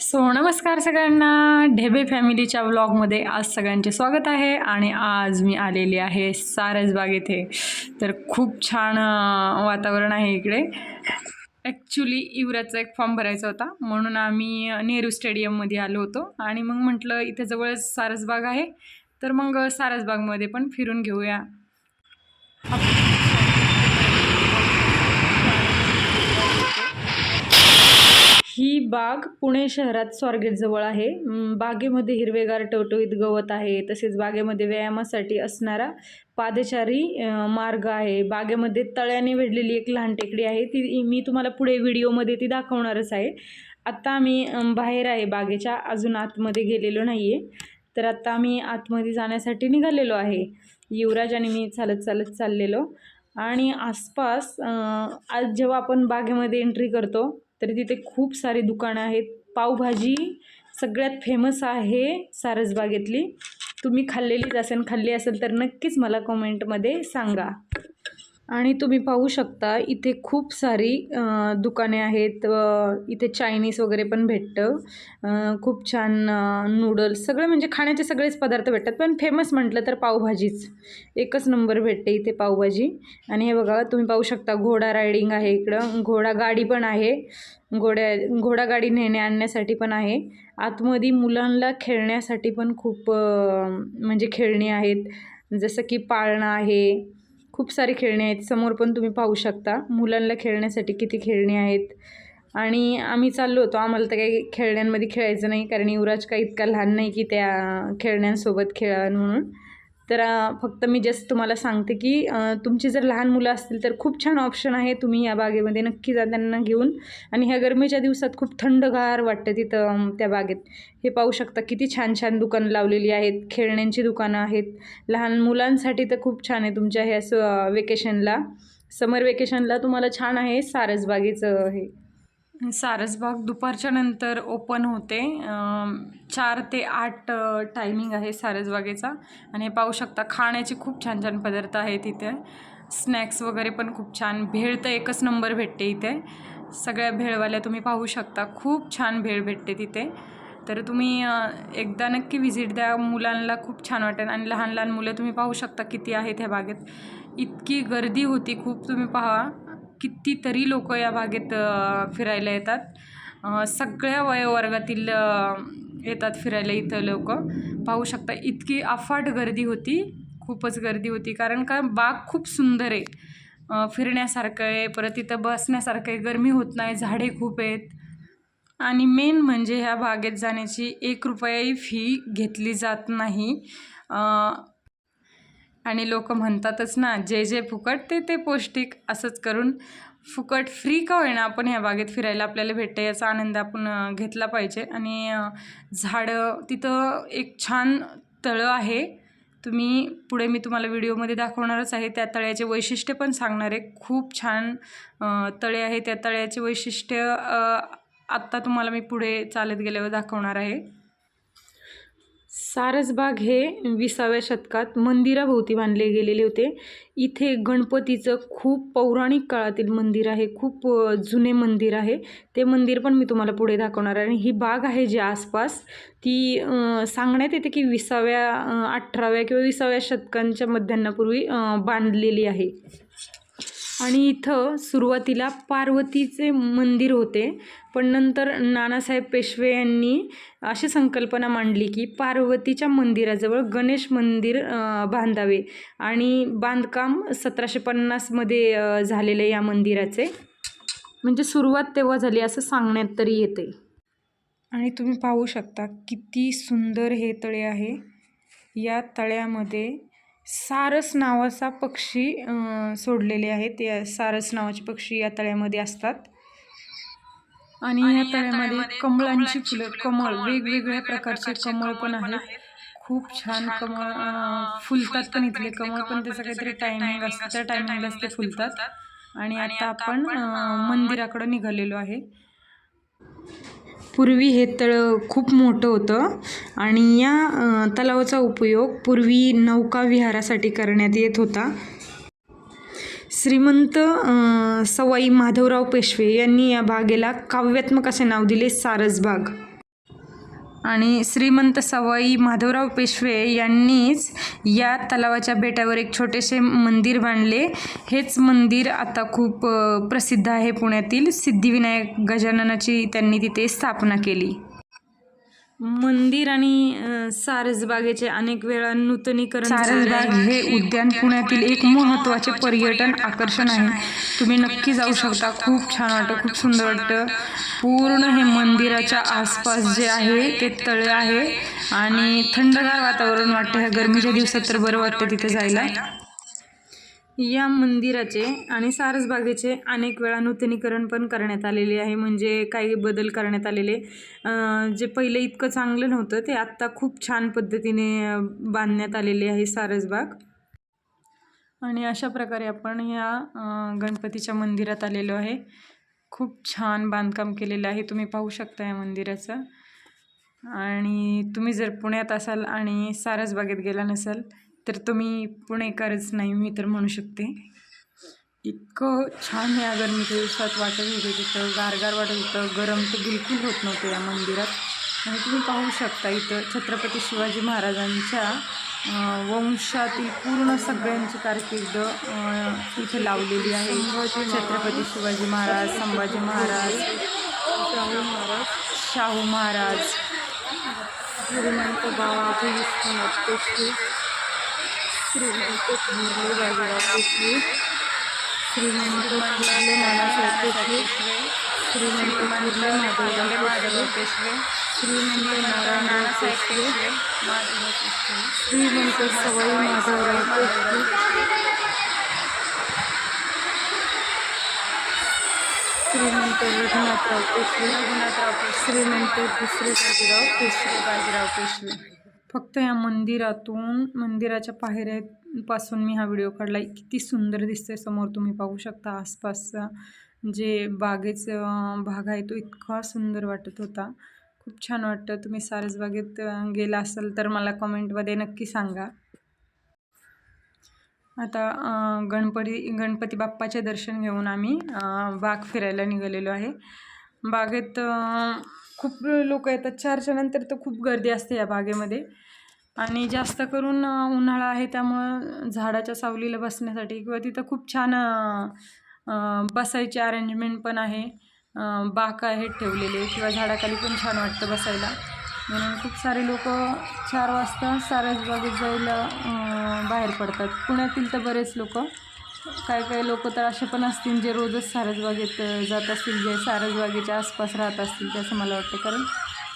So नमस्कार सगळ्यांना ढेबे फॅमिलीच्या व्लॉगमध्ये आज सगळ्यांचे स्वागत आहे आणि आज मी आलेली आहे सारसबाग येथे. तर खूप छान वातावरण आहे इकडे. ॲक्च्युली युवराजचा एक फॉर्म भरायचा होता म्हणून आम्ही नेहरू स्टेडियममध्ये आलो होतो आणि मग म्हटलं इथे जवळच सारसबाग आहे तर मग सारसबागमध्ये पण फिरून घेऊया. ही बाग पुणे शहरात स्वारगेटजवळ आहे. बागेमध्ये हिरवेगार टवटवीत गवत आहे. तसेच बागेमध्ये व्यायामासाठी असणारा पादचारी मार्ग आहे. बागेमध्ये तळ्याने वेढलेली एक लहान टेकडी आहे. ती मी तुम्हाला पुढे व्हिडिओमध्ये ती दाखवणारच आहे. आत्ता आम्ही बाहेर आहे बागेच्या. अजून आतमध्ये गेलेलो नाही आहे तर आत्ता आम्ही आतमध्ये जाण्यासाठी निघालेलो आहे. युवराज आणि मी चालत चालत चाललेलो. आणि आसपास आज जेव्हा आपण बागेमध्ये एंट्री करतो तर तिथे खूप सारी दुकानं आहेत. पावभाजी सगळ्यात फेमस आहे सारसबागेतली. तुम्ही खाल्लेलीच असेल खाल्ली असेल तर नक्कीच मला कमेंटमध्ये सांगा. आणि तुम्ही पाहू शकता इथे खूप सारी दुकाने आहेत. इथे चायनीज वगैरे पण भेटतं. खूप छान नूडल्स सगळे म्हणजे खाण्याचे सगळेच पदार्थ भेटतात. पण फेमस म्हटलं तर पावभाजीच. एकच नंबर भेटते इथे पावभाजी. आणि हे बघा तुम्ही पाहू शकता घोडा रायडिंग आहे इकडं. घोडा गाडी पण आहे. घोड्या घोडागाडी नेण्या आणण्यासाठी पण आहे. आतमध्ये मुलांना खेळण्यासाठी पण खूप म्हणजे खेळणी आहेत. जसं की पाळणं आहे. खूप सारी खेळणी आहेत. समोर पण तुम्ही पाहू शकता. मुलांना खेळण्यासाठी किती खेळणी आहेत. आणि आम्ही चाललो होतो. आम्हाला तर काही खेळण्यांमध्ये खेळायचं नाही. कारण युवराज काही इतका लहान नाही की त्या खेळण्यांसोबत खेळा म्हणून. तर फक्त मी जस्ट तुम्हाला सांगते की तुमची जर लहान मुलं असतील तर खूप छान ऑप्शन आहे तुम्ही या बागेमध्ये नक्की जा त्यांना घेऊन. आणि ह्या गरमीच्या दिवसात खूप थंडगार वाटतं तिथं त्या बागेत. हे पाहू शकता किती छान छान दुकानं लावलेली आहेत खेळण्यांची दुकानं आहेत. लहान मुलांसाठी तर खूप छान आहे तुमच्या ह्या स वेकेशनला समर वेकेशनला तुम्हाला छान आहे सारसबागेचं हे. सारसबाग दुपारच्या नंतर ओपन होते. चार ते आठ टायमिंग आहे सारसबागेचा आणि हे पाहू शकता खाण्याचे खूप छान छान पदार्थ आहेत इथे. स्नॅक्स वगैरे पण खूप छान. भेळ तर एकच नंबर भेटते इथे. सगळ्या भेळवाल्या तुम्ही पाहू शकता. खूप छान भेळ भेटते तिथे. तर तुम्ही एकदा नक्की व्हिजिट द्या. मुलांना खूप छान वाटेल. आणि लहान लहान मुलं तुम्ही पाहू शकता किती आहेत ह्या बागेत. इतकी गर्दी होती. खूप तुम्ही पहा. कितीतरी लोक या बागेत फिरायला येतात. सगळ्या वयोवर्गातील येतात फिरायला इथं लोक. पाहू शकता इतकी अफाट गर्दी होती. खूपच गर्दी होती. कारण का बाग खूप सुंदर आहे. फिरण्यासारखं आहे. परत इथं बसण्यासारखं आहे. गरमी होत नाही. झाडे खूप आहेत. आणि मेन म्हणजे ह्या बागेत जाण्याची एक रुपयाही फी घेतली जात नाही. आणि लोक म्हणतातच ना जे जे फुकट ते ते पौष्टिक असंच करून फुकट फ्री का होईना आपण ह्या बागेत फिरायला आपल्याला भेटते याचा आनंद आपण घेतला पाहिजे. आणि झाडं तिथं एक छान तळं आहे. तुम्ही पुढे मी तुम्हाला व्हिडिओमध्ये दाखवणारच आहे. त्या तळ्याचे वैशिष्ट्य पण सांगणार आहे. खूप छान तळे आहे. त्या तळ्याचे वैशिष्ट्य आत्ता तुम्हाला मी पुढे चालत गेल्यावर दाखवणार आहे. सारसबाग हे विसाव्या शतकात मंदिराभोवती बांधले गेलेले होते. इथे गणपतीचं खूप पौराणिक काळातील मंदिर आहे. खूप जुने मंदिर आहे. ते मंदिर पण मी तुम्हाला पुढे दाखवणार आहे. आणि ही बाग आहे जी आसपास ती सांगण्यात येते की विसाव्या अठराव्या किंवा विसाव्या शतकांच्या मध्यान्नापूर्वी बांधलेली आहे. आणि इथं सुरुवातीला पार्वतीचे मंदिर होते पण नंतर नानासाहेब पेशवे यांनी अशी संकल्पना मांडली की पार्वतीच्या मंदिराजवळ गणेश मंदिर बांधावे. आणि बांधकाम सतराशे पन्नासमध्ये झालेले या मंदिराचे. म्हणजे सुरुवात तेव्हा झाली असं सांगण्यात तरी येते. आणि तुम्ही पाहू शकता किती सुंदर हे तळे आहे. या तळ्यामध्ये सारस नावाचा पक्षी सोडलेले आहेत. या सारस नावाचे पक्षी या तळ्यामध्ये असतात. आणि या तळ्यामध्ये कमळांची फुलं कमळ वेगवेगळ्या प्रकारचे कमळ पण आहेत. खूप छान कमळ फुलतात पण इथले कमळ पण त्याचं काहीतरी टायमिंग असतं. त्या टायमिंगलाच ते फुलतात. आणि आता आपण मंदिराकडं निघालेलो आहे. पूर्वी हे तळं खूप मोठं होतं आणि या तलावाचा उपयोग पूर्वी नौका विहारासाठी करण्यात येत होता. श्रीमंत सवाई माधवराव पेशवे यांनी या बागेला काव्यात्मक असे नाव दिले सारसबाग आणि श्रीमंत सवाई माधवराव पेशवे यांनीच या तलावाच्या बेटावर एक छोटेसे मंदिर बांधले. हेच मंदिर आता खूप प्रसिद्ध आहे पुण्यातील. सिद्धिविनायक गजाननाची त्यांनी तिथे स्थापना केली. मंदिर आणि सारसबागेचे अनेक वेळा नूतनीकरण सारसबाग हे उद्यान पुण्यातील एक महत्त्वाचे पर्यटन आकर्षण आहे. तुम्ही नक्की जाऊ शकता. खूप छान वाटतं. खूप सुंदर वाटतं. पूर्ण हे मंदिराच्या आसपास जे आहे ते तळे आहे. आणि थंडगार वातावरण वाटतं. ह्या गरमीच्या दिवसात तर बरं वाटतं तिथे जायला. या मंदिराचे आणि सारसबागेचे अनेक वेळा नूतनीकरण पण करण्यात आलेले आहे. म्हणजे काही बदल करण्यात आलेले. जे पहिले इतकं चांगलं नव्हतं ते आत्ता खूप छान पद्धतीने बांधण्यात आलेले आहे सारसबाग आणि अशा प्रकारे आपण या गणपतीच्या मंदिरात आलेलो आहे. खूप छान बांधकाम केलेलं आहे. तुम्ही पाहू शकता या मंदिराचं. आणि तुम्ही जर पुण्यात असाल आणि सारसबागेत गेला नसाल तर तुम्ही पुणेकरच नाही मी तर म्हणू शकते. इतकं छान या गरमीच्या दिवसात वाटत होतं तिथं गारगार वाटत होतं गरम तर बिलकुल होत नव्हतं या मंदिरात. आणि तुम्ही पाहू शकता इथं छत्रपती शिवाजी महाराजांच्या वंशातील पूर्ण सगळ्यांची कारकीर्द इथे लावलेली आहे. छत्रपती शिवाजी महाराज संभाजी महाराज शाहू महाराज. शाहू महाराज श्रीमंत बाबा श्रीमंत थोरले बाजीराव श्रीमंत थोरले नानासाहेब श्रीमंत थोरले माधवराव पेशवे. श्रीमंत नारायणराव श्रीमंत सवाई माधवराव श्रीमंत रघुनाथराव पेशवे. रघुनाथराव श्रीमंत दुसरे बाजीराव तिसरे बाजीराव पेशवे. फक्त या मंदिरातून मंदिराच्या पायऱ्यापासून मी हा व्हिडिओ काढला किती सुंदर दिसतंय समोर तुम्ही पाहू शकता. आसपासचा जे बागेचं भाग आहे तो इतका सुंदर वाटत होता. खूप छान वाटतं. तुम्ही सारसबागेत गेला असाल तर मला कमेंटमध्ये नक्की सांगा. आता गणपती गणपती बाप्पाचे दर्शन घेऊन आम्ही बाग फिरायला निघालेलो आहे. बागेत खूप लोक येतात. चारच्या नंतर तर खूप गर्दी असते या बागेमध्ये. आणि जास्त करून उन्हाळा आहे त्यामुळं झाडाच्या सावलीला बसण्यासाठी किंवा तिथं खूप छान बसायची अरेंजमेंट पण आहे. बाक आहेत ठेवलेले किंवा झाडाखाली पण छान वाटतं बसायला. म्हणून खूप सारे लोक चार वाजता सारसबागेत जायला बाहेर पडतात. पुण्यातील तर बरेच लोक. काही काही लोक तर असे पण असतील जे रोजच सारसबागेत जात असतील जे सारसबागेच्या आसपास राहत असतील ते असं मला वाटतं. कारण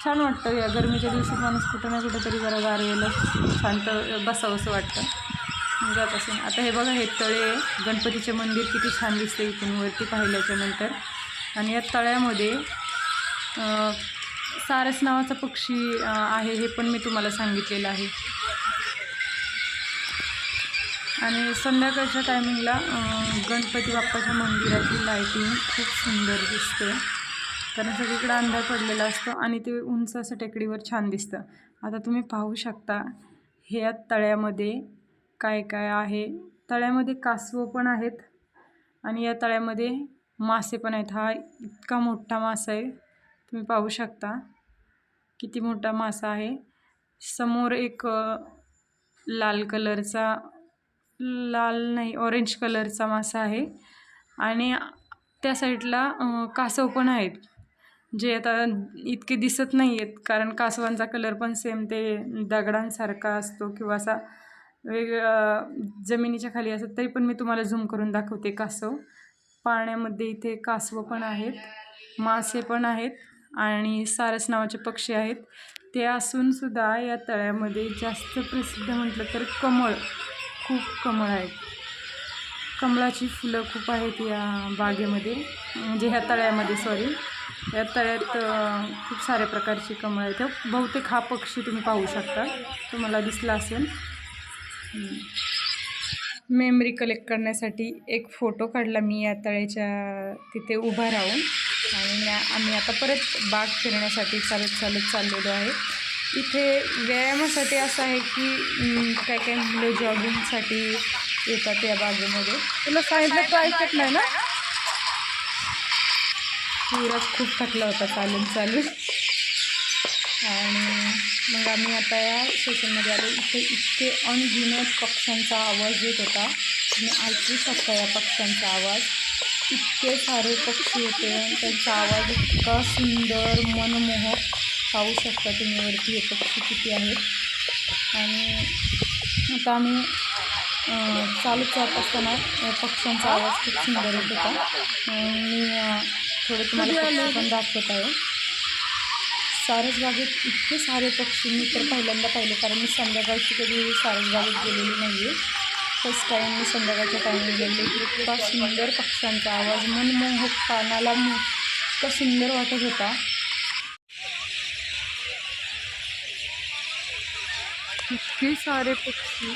छान वाटतं या गरमीच्या दिवसात माणूस कुठं ना कुठं तरी जरा गारवेला शांत बसावंसं वाटतं. जात असेल. आता हे बघा हे तळे गणपतीचे मंदिर किती छान दिसते इथून वरती पाहिल्याच्या नंतर. आणि या तळ्यामध्ये सारस नावाचा पक्षी आहे हे पण मी तुम्हाला सांगितलेलं आहे. आणि संध्याकाळच्या टायमिंगला गणपती बाप्पाच्या मंदिराची लाईटिंग खूप सुंदर दिसते. कारण सगळीकडे अंधार पडलेला असतो आणि ते उंच असं टेकडीवर छान दिसतं. आता तुम्ही पाहू शकता ह्या तळ्यामध्ये काय काय आहे. तळ्यामध्ये कासवं पण आहेत आणि या तळ्यामध्ये मासे पण आहेत. हा इतका मोठा मासा आहे. तुम्ही पाहू शकता किती मोठा मासा आहे. समोर एक लाल कलरचा लाल नाही ऑरेंज कलरचा मासा आहे. आणि त्या साईडला कासव पण आहेत. जे आता इतके दिसत नाही आहेत कारण कासवांचा कलर पण सेम ते दगडांसारखा असतो किंवा असा वेगळा जमिनीच्या खाली असत तरी पण मी तुम्हाला झूम करून दाखवते कासव. पाण्यामध्ये इथे कासवं पण आहेत मासे पण आहेत आणि सारस नावाचे पक्षी आहेत. ते असूनसुद्धा या तळ्यामध्ये जास्त प्रसिद्ध म्हटलं तर कमळ. खूप कमळ आहेत. कमळाची फुलं खूप आहेत या बागेमध्ये. म्हणजे ह्या तळ्यामध्ये सॉरी या तळ्यात खूप साऱ्या प्रकारची कमळ आहेत. बहुतेक हा पक्षी तुम्ही पाहू शकता. तुम्हाला दिसला असेल. मेमरी कलेक्ट करण्यासाठी एक फोटो काढला मी या तळ्याच्या तिथे उभा राहून. आणि आम्ही आता परत बाग फिरण्यासाठी चालत चालत चाललेलो आहे. इथे व्यायामासाठी असं आहे की काय काय मुलं जॉगिंगसाठी येतात या बागेमध्ये. तुला सांगितलं तो ऐकत नाही ना? विराज खूप थकला होता चालून चालून. आणि मग आम्ही आता या स्टेशनमध्ये आलो. इथे इतके अनगिनत पक्ष्यांचा आवाज येत होता. तुम्ही ऐकू शकता या पक्ष्यांचा आवाज. इतके सारे पक्षी होते. त्यांचा आवाज इतका सुंदर मनमोहक. पाहू शकता तुम्ही वरती हे पक्षी किती आहेत. आणि आता आम्ही अं, चालत जात असताना पक्ष्यांचा आवाज खूप सुंदर येत होता. मी थोडं तुम्हाला पण दाखवत आहे. सारसबागेत इतके सारे पक्षी मी तर पहिल्यांदा पाहिले कारण मी संध्याकाळची कधी सारसबागेत गेलेली नाही आहे फर्स्ट टाईम मी संध्याकाळच्या टायमिंग गेले इतका सुंदर पक्ष्यांचा आवाज मनमोहक कानाला मो- इतका सुंदर वाटत होता. किती सारे पक्षी.